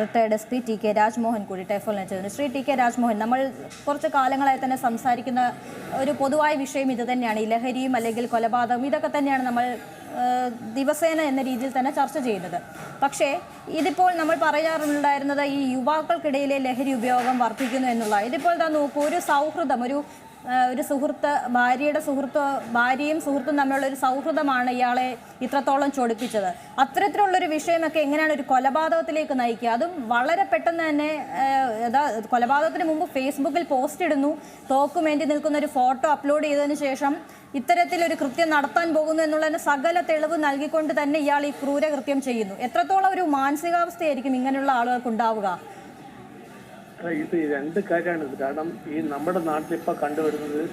Retired S P T K Rajmohan കൂടി ടെലിഫോണിൽ ചേർന്നു. ശ്രീ ടി കെ രാജ്മോഹൻ നമ്മൾ കുറച്ച് കാലങ്ങളായി തന്നെ സംസാരിക്കുന്ന ഒരു പൊതുവായ വിഷയം ഇത് തന്നെയാണ്. ഈ ലഹരിയും അല്ലെങ്കിൽ കൊലപാതകം ഇതൊക്കെ തന്നെയാണ് നമ്മൾ ദിവസേന എന്ന രീതിയിൽ തന്നെ ചർച്ച ചെയ്യുന്നത്. പക്ഷേ ഇതിപ്പോൾ നമ്മൾ പറയാറുണ്ടായിരുന്നത് ഈ യുവാക്കൾക്കിടയിലെ ലഹരി ഉപയോഗം വർദ്ധിക്കുന്നു എന്നുള്ള ഇതിപ്പോൾ തന്നെ നോക്കൂ ഒരു സൗഹൃദം ഒരു ഒരു സുഹൃത്ത് ഭാര്യയുടെ സുഹൃത്ത് ഭാര്യയും സുഹൃത്തും തമ്മിലുള്ള ഒരു സൗഹൃദമാണ് ഇയാളെ ഇത്രത്തോളം ചൊടിപ്പിച്ചത്. അത്തരത്തിലുള്ളൊരു വിഷയമൊക്കെ എങ്ങനെയാണ് ഒരു കൊലപാതകത്തിലേക്ക് നയിക്കുക? അതും വളരെ പെട്ടെന്ന് തന്നെ കൊലപാതകത്തിന് മുമ്പ് ഫേസ്ബുക്കിൽ പോസ്റ്റ് ഇടുന്നു. തോക്കുമേന്തി നിൽക്കുന്ന ഒരു ഫോട്ടോ അപ്ലോഡ് ചെയ്തതിന് ശേഷം ഇത്തരത്തിലൊരു കൃത്യം നടത്താൻ പോകുന്നു എന്നുള്ളതിന് സകല തെളിവ് നൽകിക്കൊണ്ട് തന്നെ ഇയാൾ ഈ ക്രൂരകൃത്യം ചെയ്യുന്നു. എത്രത്തോളം ഒരു മാനസികാവസ്ഥയായിരിക്കും ഇങ്ങനെയുള്ള ആളുകൾക്ക് ഉണ്ടാവുക? ഇത് രണ്ട് കാര്യമാണ് ഇത്. കാരണം ഈ നമ്മുടെ നാട്ടിൽ കണ്ടുവരുന്നത്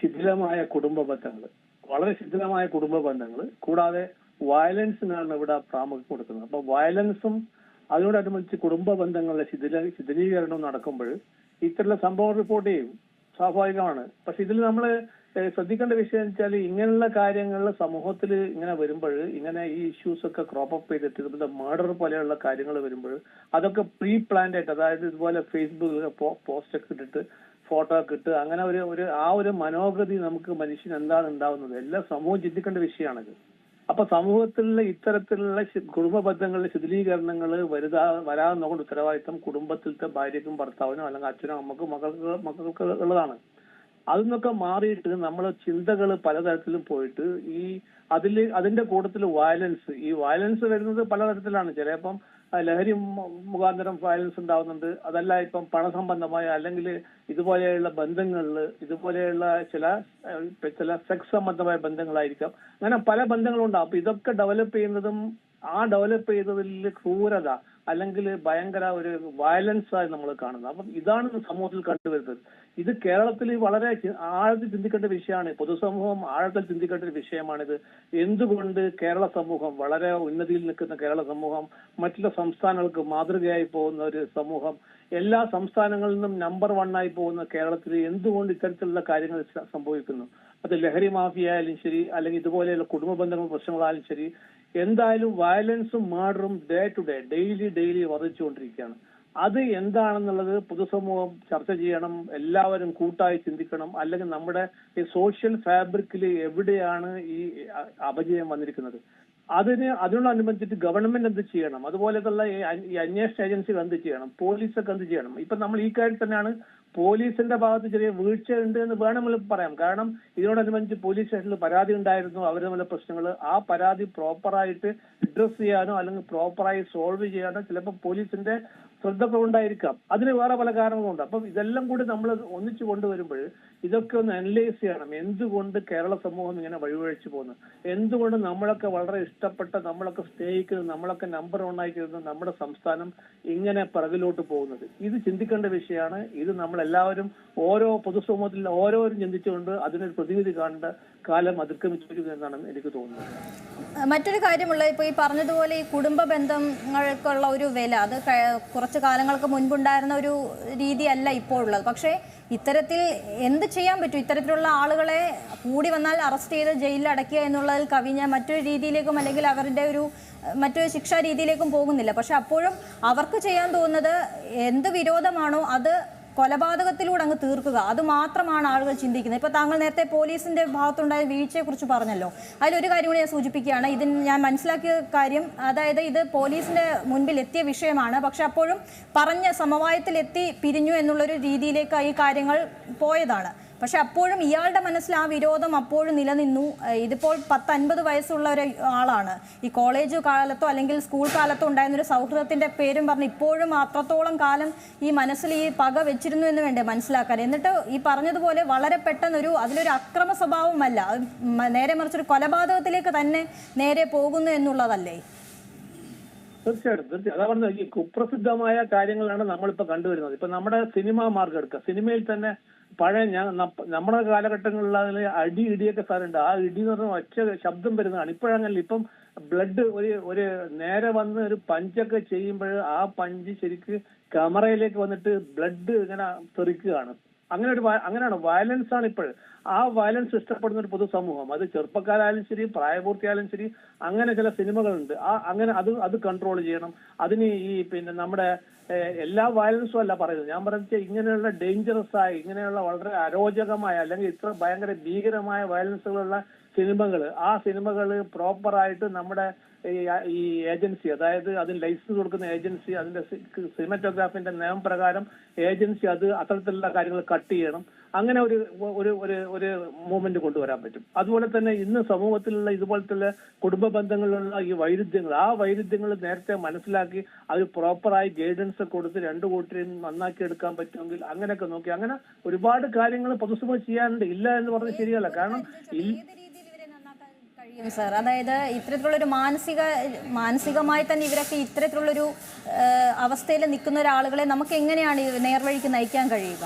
ശിഥിലമായ കുടുംബ ബന്ധങ്ങൾ വളരെ ശിഥിലമായ കുടുംബ ബന്ധങ്ങൾ കൂടാതെ വയലൻസിനാണ് ഇവിടെ പ്രാമുഖ്യം കൊടുക്കുന്നത്. അപ്പൊ വയലൻസും അതിനോടനുബന്ധിച്ച് കുടുംബ ബന്ധങ്ങളുടെ ശിഥില ശിഥിലീകരണവും നടക്കുമ്പോൾ ഇത്തരത്തിലുള്ള സംഭവം റിപ്പോർട്ട് ചെയ്യും. സ്വാഭാവികമാണ്. പക്ഷെ ഇതിൽ നമ്മൾ ശ്രദ്ധിക്കേണ്ട വിഷയം വെച്ചാൽ ഇങ്ങനെയുള്ള കാര്യങ്ങൾ സമൂഹത്തിൽ ഇങ്ങനെ വരുമ്പോൾ ഇങ്ങനെ ഈ ഇഷ്യൂസ് ഒക്കെ ക്രോപ്പ് അപ്പ് ചെയ്തിട്ട് ഇതുപോലെ മർഡർ പോലെയുള്ള കാര്യങ്ങൾ വരുമ്പോൾ അതൊക്കെ പ്രീ പ്ലാൻഡ് ആയിട്ട് അതായത് ഇതുപോലെ ഫേസ്ബുക്കിൽ പോസ്റ്റ് ഒക്കെ ഇട്ടിട്ട് ഫോട്ടോ ഒക്കെ ഇട്ട് അങ്ങനെ ഒരു ഒരു ആ ഒരു മനോഗതി നമുക്ക് മനുഷ്യന് എന്താണ് ഉണ്ടാവുന്നത്? എല്ലാം സമൂഹം ചിന്തിക്കേണ്ട വിഷയമാണിത് അപ്പൊ സമൂഹത്തിലുള്ള ഇത്തരത്തിലുള്ള കുടുംബ ബന്ധങ്ങളിലെ ശിഥിലീകരണങ്ങൾ വരുതാ വരാതെ നോക്കുന്ന ഉത്തരവാദിത്തം കുടുംബത്തിലത്തെ ഭാര്യക്കും ഭർത്താവിനും അല്ലെങ്കിൽ അച്ഛനും അമ്മക്കും മക്കൾക്ക് മക്കൾക്ക് ഉള്ളതാണ്. അതിൽ നിന്നൊക്കെ മാറിയിട്ട് നമ്മൾ ചിന്തകൾ പലതരത്തിലും പോയിട്ട് ഈ അതിൽ അതിന്റെ കൂട്ടത്തിൽ വയലൻസ്. ഈ വയലൻസ് വരുന്നത് പലതരത്തിലാണ്. ചിലപ്പം ലഹരി മുഖാന്തരം വയലൻസ് ഉണ്ടാവുന്നുണ്ട്. അതല്ല ഇപ്പം പണസംബന്ധമായ അല്ലെങ്കിൽ ഇതുപോലെയുള്ള ബന്ധങ്ങളിൽ ഇതുപോലെയുള്ള ചില ചില സെക്സ് സംബന്ധമായ ബന്ധങ്ങളായിരിക്കാം. അങ്ങനെ പല ബന്ധങ്ങളുണ്ടാവും അപ്പൊ ഇതൊക്കെ ഡെവലപ്പ് ചെയ്യുന്നതും ആ ഡെവലപ്പ് ചെയ്തതിൽ ക്രൂരത അല്ലെങ്കിൽ ഭയങ്കര ഒരു വയലൻസ് ആയി നമ്മൾ കാണുന്നത്. അപ്പം ഇതാണ് സമൂഹത്തിൽ കണ്ടുവരുന്നത്. ഇത് കേരളത്തിൽ വളരെ ആഴത്തിൽ ചിന്തിക്കേണ്ട വിഷയമാണ്. പൊതുസമൂഹം ആഴത്തിൽ ചിന്തിക്കേണ്ട ഒരു വിഷയമാണിത്. എന്തുകൊണ്ട് കേരള സമൂഹം വളരെ ഉന്നതിയിൽ നിൽക്കുന്ന കേരള സമൂഹം മറ്റുള്ള സംസ്ഥാനങ്ങൾക്ക് മാതൃകയായി പോകുന്ന ഒരു സമൂഹം എല്ലാ സംസ്ഥാനങ്ങളിൽ നിന്നും നമ്പർ ആയി പോകുന്ന കേരളത്തിൽ എന്തുകൊണ്ട് ഇത്തരത്തിലുള്ള കാര്യങ്ങൾ സംഭവിക്കുന്നു? അത് ലഹരി മാഫിയ ആയാലും ശരി അല്ലെങ്കിൽ ഇതുപോലെയുള്ള കുടുംബ ബന്ധങ്ങൾ പ്രശ്നങ്ങളായാലും ശരി എന്തായാലും വയലൻസും മർഡറും day to day daily daily വർദ്ധിച്ചുകൊണ്ടിരിക്കുകയാണ്. അത് എന്താണെന്നുള്ളത് പൊതുസമൂഹം ചർച്ച ചെയ്യണം എല്ലാവരും കൂട്ടായി ചിന്തിക്കണം. അല്ലെങ്കിൽ നമ്മുടെ ഈ സോഷ്യൽ ഫാബ്രിക്കിൽ എവിടെയാണ് ഈ അപജയം വന്നിരിക്കുന്നത്? അതിന് അതിനോടനുബന്ധിച്ച് ഗവൺമെന്റ് എന്ത് ചെയ്യണം? അതുപോലെയുള്ള ഈ അന്വേഷണ ഏജൻസികൾ എന്ത് ചെയ്യണം? പോലീസൊക്കെ എന്ത് ചെയ്യണം? ഇപ്പൊ നമ്മൾ ഈ കാര്യം തന്നെയാണ് പോലീസിന്റെ ഭാഗത്ത് ചെറിയ വീഴ്ച ഉണ്ട് എന്ന് വേണമെങ്കിൽ പറയാം. കാരണം ഇതിനോടനുബന്ധിച്ച് പോലീസ് സ്റ്റേഷനിൽ പരാതി ഉണ്ടായിരുന്നു. അവർ തമ്മിലുള്ള പ്രശ്നങ്ങൾ ആ പരാതി പ്രോപ്പറായിട്ട് അഡ്രസ് ചെയ്യാനോ അല്ലെങ്കിൽ പ്രോപ്പറായി സോൾവ് ചെയ്യാനോ ചിലപ്പോൾ പോലീസിന്റെ ശ്രദ്ധ ഉണ്ടായിരിക്കാം അതിന് വേറെ പല കാരണങ്ങളുണ്ട്. അപ്പം ഇതെല്ലാം കൂടി നമ്മൾ ഒന്നിച്ചു കൊണ്ടുവരുമ്പോൾ ഇതൊക്കെ ഒന്ന് അനലൈസ് ചെയ്യണം. എന്തുകൊണ്ട് കേരള സമൂഹം ഇങ്ങനെ വഴിവഴിച്ചു പോകുന്നു? എന്തുകൊണ്ട് നമ്മളൊക്കെ വളരെ ഇഷ്ടപ്പെട്ട നമ്മളൊക്കെ സ്നേഹിക്കുന്നത് നമ്മളൊക്കെ നമ്പർ വൺ ആയിരിക്കുന്നത് നമ്മുടെ സംസ്ഥാനം ഇങ്ങനെ പിറകിലോട്ട് പോകുന്നത്? ഇത് ചിന്തിക്കേണ്ട വിഷയമാണ്. ഇത് നമ്മൾ എല്ലാവരും ഓരോ പൊതുസമൂഹത്തിൽ ഓരോരും ചിന്തിച്ചുകൊണ്ട് അതിനൊരു പ്രതിവിധി കാണേണ്ട കാലം അതിക്രമിച്ചിരിക്കുന്നു എന്നാണ് എനിക്ക് തോന്നുന്നത്. മറ്റൊരു കാര്യമുള്ള ഇപ്പോൾ ഈ പറഞ്ഞതുപോലെ ഈ കുടുംബ ബന്ധങ്ങൾക്കുള്ള ഒരു വില അത് കുറച്ച് കാലങ്ങൾക്ക് മുൻപുണ്ടായിരുന്ന ഒരു രീതിയല്ല ഇപ്പോൾ ഉള്ളത് പക്ഷേ ഇത്തരത്തിൽ എന്ത് ചെയ്യാൻ പറ്റും? ഇത്തരത്തിലുള്ള ആളുകളെ കൂടി വന്നാൽ അറസ്റ്റ് ചെയ്ത് ജയിലിൽ അടയ്ക്കുക എന്നുള്ളതിൽ കവിഞ്ഞ മറ്റൊരു രീതിയിലേക്കും അല്ലെങ്കിൽ അവരുടെ ഒരു മറ്റൊരു ശിക്ഷാ രീതിയിലേക്കും പോകുന്നില്ല. പക്ഷെ അപ്പോഴും അവർക്ക് ചെയ്യാൻ തോന്നുന്നത് എന്ത് വിരോധമാണോ അത് കൊലപാതകത്തിലൂടെ അങ്ങ് തീർക്കുക. അത് മാത്രമാണ് ആളുകൾ ചിന്തിക്കുന്നത്. ഇപ്പോൾ താങ്കൾ നേരത്തെ പോലീസിന്റെ ഭാഗത്തുണ്ടായ വീഴ്ചയെക്കുറിച്ച് പറഞ്ഞല്ലോ. അതിലൊരു കാര്യം കൂടി ഞാൻ സൂചിപ്പിക്കുകയാണ്. ഇതിന് ഞാൻ മനസ്സിലാക്കിയ കാര്യം അതായത് ഇത് പോലീസിന്റെ മുൻപിൽ എത്തിയ വിഷയമാണ്. പക്ഷെ അപ്പോഴും പറഞ്ഞ സമവായത്തിലെത്തി പിരിഞ്ഞു എന്നുള്ളൊരു രീതിയിലേക്ക് ഈ കാര്യങ്ങൾ പോയതാണ്. പക്ഷെ അപ്പോഴും ഇയാളുടെ മനസ്സിൽ ആ വിരോധം അപ്പോഴും നിലനിന്നു. ഇതിപ്പോൾ പത്ത് അൻപത് വയസ്സുള്ള ഒരു ആളാണ്. ഈ കോളേജ് കാലത്തോ അല്ലെങ്കിൽ സ്കൂൾ കാലത്തോ ഉണ്ടായിരുന്ന ഒരു സൗഹൃദത്തിന്റെ പേരും പറഞ്ഞ് ഇപ്പോഴും അത്രത്തോളം കാലം ഈ മനസ്സിൽ ഈ പക വെച്ചിരുന്നു എന്ന് വേണ്ടേ മനസ്സിലാക്കാൻ. എന്നിട്ട് ഈ പറഞ്ഞതുപോലെ വളരെ പെട്ടെന്നൊരു അതിലൊരു അക്രമ സ്വഭാവമല്ല. നേരെ മറിച്ചൊരു കൊലപാതകത്തിലേക്ക് തന്നെ നേരെ പോകുന്നു എന്നുള്ളതല്ലേ? തീർച്ചയായിട്ടും തീർച്ചയായും അതാ ഈ കുപ്രസിദ്ധമായ കാര്യങ്ങളാണ് നമ്മളിപ്പോ കണ്ടുവരുന്നത്. ഇപ്പൊ നമ്മുടെ സിനിമ മാർഗം എടുക്കുക സിനിമയിൽ തന്നെ പഴയ ഞാൻ നമ്മുടെ കാലഘട്ടങ്ങളിൽ അതിൽ അടി ഇടിയൊക്കെ സാധനമുണ്ട് ആ ഇടി എന്ന് പറഞ്ഞാൽ ഒറ്റ ശബ്ദം വരുന്നതാണ്. ഇപ്പോഴങ്ങനെ ഇപ്പം ബ്ലഡ് ഒരു ഒരു നേരെ വന്ന് ഒരു പഞ്ചൊക്കെ ചെയ്യുമ്പോൾ ആ പഞ്ച് ശരിക്ക് ക്യാമറയിലേക്ക് വന്നിട്ട് ബ്ലഡ് ഇങ്ങനെ തെറിക്കുകയാണ്. അങ്ങനെ ഒരു അങ്ങനെയാണ്. വയലൻസ് ആണ് ഇപ്പോൾ ആ വയലൻസ് ഇഷ്ടപ്പെടുന്ന ഒരു പൊതുസമൂഹം. അത് ചെറുപ്പക്കാരായാലും ശരി പ്രായപൂർത്തിയായാലും ശരി അങ്ങനെ ചില സിനിമകളുണ്ട്. ആ അങ്ങനെ അത് അത് കൺട്രോൾ ചെയ്യണം. അതിന് ഈ പിന്നെ നമ്മുടെ എല്ലാ വയലൻസും അല്ല പറയുന്നത്. ഞാൻ പറഞ്ഞ ഇങ്ങനെയുള്ള ഡേഞ്ചറസ് ആയി ഇങ്ങനെയുള്ള വളരെ അരോചകമായ അല്ലെങ്കിൽ ഇത്ര ഭയങ്കര ഭീകരമായ വയലൻസുകളുള്ള സിനിമകൾ ആ സിനിമകൾ പ്രോപ്പറായിട്ട് നമ്മുടെ ഈ ഏജൻസി അതായത് അതിന് ലൈസൻസ് കൊടുക്കുന്ന ഏജൻസി അതിന്റെ സിനിമറ്റോഗ്രാഫിന്റെ നിയമപ്രകാരം ഏജൻസി അത് അത്തരത്തിലുള്ള കാര്യങ്ങൾ കട്ട് ചെയ്യണം. അങ്ങനെ ഒരു ഒരു ഒരു ഒരു മൂവ്മെന്റ് കൊണ്ടുവരാൻ പറ്റും. അതുപോലെ തന്നെ ഇന്ന് സമൂഹത്തിലുള്ള ഇതുപോലത്തെ കുടുംബ ബന്ധങ്ങളിലുള്ള ഈ വൈരുദ്ധ്യങ്ങൾ ആ വൈരുദ്ധ്യങ്ങൾ നേരത്തെ മനസ്സിലാക്കി അത് പ്രോപ്പറായി ഗൈഡൻസ് കൊടുത്ത് രണ്ടു കൂട്ടരെയും നന്നാക്കി എടുക്കാൻ പറ്റുമെങ്കിൽ അങ്ങനെയൊക്കെ നോക്കി. അങ്ങനെ ഒരുപാട് കാര്യങ്ങൾ പൊതുസമൂഹം ചെയ്യാനുണ്ട്. ഇല്ല എന്ന് പറഞ്ഞാൽ ശരിയല്ല. കാരണം കഴിയും സാർ. അതായത് ഇത്തരത്തിലുള്ളൊരു മാനസിക മാനസികമായി തന്നെ ഇവരൊക്കെ ഇത്തരത്തിലുള്ളൊരു അവസ്ഥയിൽ നിൽക്കുന്ന ഒരാളുകളെ നമുക്ക് എങ്ങനെയാണ് നേർവഴിക്ക് നയിക്കാൻ കഴിയുക?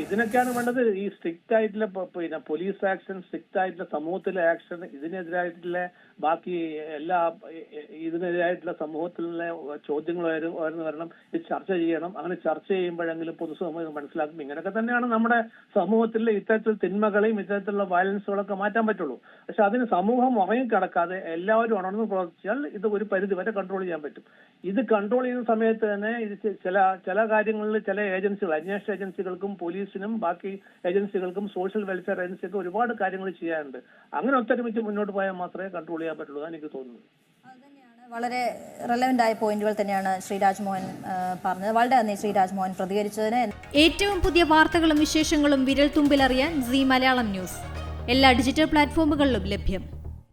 ഇതിനൊക്കെയാണ് വേണ്ടത് ഈ സ്ട്രിക്റ്റ് ആയിട്ടുള്ള പിന്നെ പോലീസ് ആക്ഷൻ സ്ട്രിക്റ്റ് ആയിട്ടുള്ള സമൂഹത്തിലെ ആക്ഷൻ ഇതിനെതിരായിട്ടുള്ള ബാക്കി എല്ലാ ഇതിനെതിരായിട്ടുള്ള സമൂഹത്തിലെ ചോദ്യങ്ങൾ ഉയർന്നു വരണം ഇത് ചർച്ച ചെയ്യണം. അങ്ങനെ ചർച്ച ചെയ്യുമ്പോഴെങ്കിലും പൊതുസമൂഹം മനസ്സിലാക്കും. ഇങ്ങനെയൊക്കെ തന്നെയാണ് നമ്മുടെ സമൂഹത്തിലെ ഇത്തരത്തിൽ തിന്മകളെയും ഇത്തരത്തിലുള്ള വയലൻസുകളൊക്കെ മാറ്റാൻ പറ്റുള്ളൂ. പക്ഷെ അതിന് സമൂഹം ഉറങ്ങിക്കിടക്കാതെ എല്ലാവരും ഉണർന്ന് പ്രവർത്തിച്ചാൽ ഇത് ഒരു പരിധി വരെ കൺട്രോൾ ചെയ്യാൻ പറ്റും. ഇത് കൺട്രോൾ ചെയ്യുന്ന സമയത്ത് തന്നെ ഇത് ചില ചില കാര്യങ്ങളിൽ ചില ഏജൻസികൾ അന്വേഷണ ഏജൻസികൾക്കും പോലീസിനും ബാക്കി ഏജൻസികൾക്കും സോഷ്യൽ വെൽഫെയർ ഏജൻസിക്കും ഒരുപാട് കാര്യങ്ങൾ ചെയ്യാനുണ്ട്. അങ്ങനെ ഒത്തൊരുമിച്ച് മുന്നോട്ട് പോയാൽ മാത്രമേ കൺട്രോൾ ചെയ്യാൻ പറ്റുള്ളൂ. എനിക്ക് തോന്നുന്നത്. അത് വളരെ റെലവെന്റ് ആയ പോയിന്റുകൾ തന്നെയാണ് ശ്രീ രാജ്മോഹൻ പറഞ്ഞത്. വളരെ നന്ദി ശ്രീ രാജ്മോഹൻ പ്രതികരിച്ചതിന്. ഏറ്റവും പുതിയ വാർത്തകളും വിശേഷങ്ങളും വിരൽ തുമ്പിലറിയാൻ സി മലയാളം ന്യൂസ്. എല്ലാ ഡിജിറ്റൽ പ്ലാറ്റ്ഫോമുകളിലും ലഭ്യം.